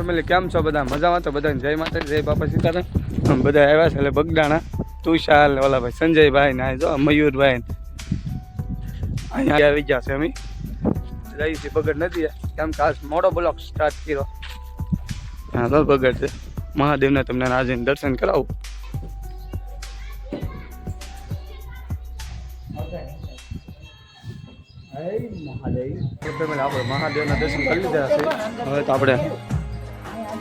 Family કેમ છો બધા? મજામાં તો બધાને? જય માતા જય બાપા સીતારામ. બધા આવ્યા છે એટલે બગડાણા તુષાર ઓલા ભાઈ સંજયભાઈ ને જો મયુરભાઈ અહીંયા આવી ગયા છે અમે. રહી છે બગડ નથી કેમ કે આજ મોડો બ્લોક સ્ટાર્ટ કર્યો. હા તો બગડ છે. મહાદેવને તમને આજે દર્શન કરાવું. ફેમિલી આપણે મહાદેવના દર્શન કરી લીધા છે. હવે તો આપણે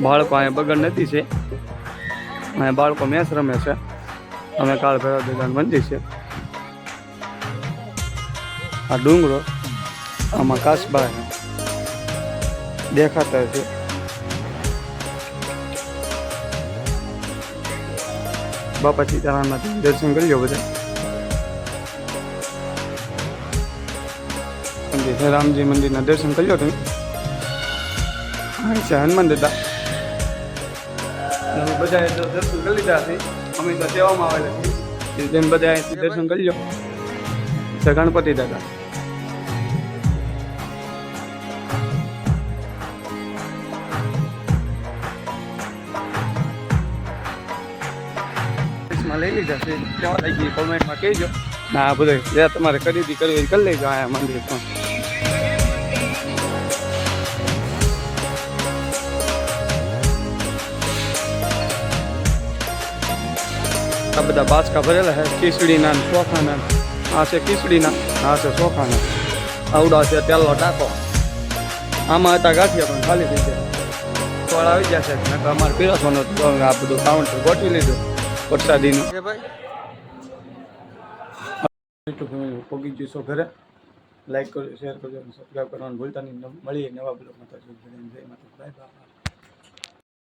બાળકો અહીંયા બગડ નથી છે. અહીંયા બાળકો મેચ રમે છે. અમે કાળ ભૈરવ દાદાનું મંદિર છે. આ ડુંગરો આમાં કાસબા દેખાતા છે. બાપા સીતારામના દર્શન કરી લો બધા. મંદિર રામજી મંદિરના દર્શન કરી લો તમે. હનુમાન દાદા. અમે બધા તો દર્શન કરી લીધા છે. અમે તો સેવામાં આવેલા છીએ. તેમ બધા દર્શન કરી લો ગણપતિ દાદા. લઈ લીધા છે. કેવા લાગી કોમેન્ટમાં કહેજો. ના બધું. તમારે ખરીદી કરવી કરી લેજો. આ મંદિરમાં આ બધા બાચકા ભરેલા છે. ખીચડીના ને ચોખાના આ છે ખીચડીના આ છે ચોખાના. આવડા છે તેલનો ટાંકો. આમાં હતા ગાંઠિયા પણ ખાલી થઈ ગયા. ફળ આવી ગયા છે. નકર અમારે પીરસવાનો આ બધું કાઉન્ટર ગોઠવી લીધું. વરસાદીનું. ભાઈ. યુટ્યુબ ફેમિલી પોગી જઈશો ઘરે. લાઈક કરજો શેર કરજો અને સબસ્ક્રાઈબ કરવાનું ભૂલતા નહીં. મળીએ નવા બ્લોગમાં જય માતા બાય બાય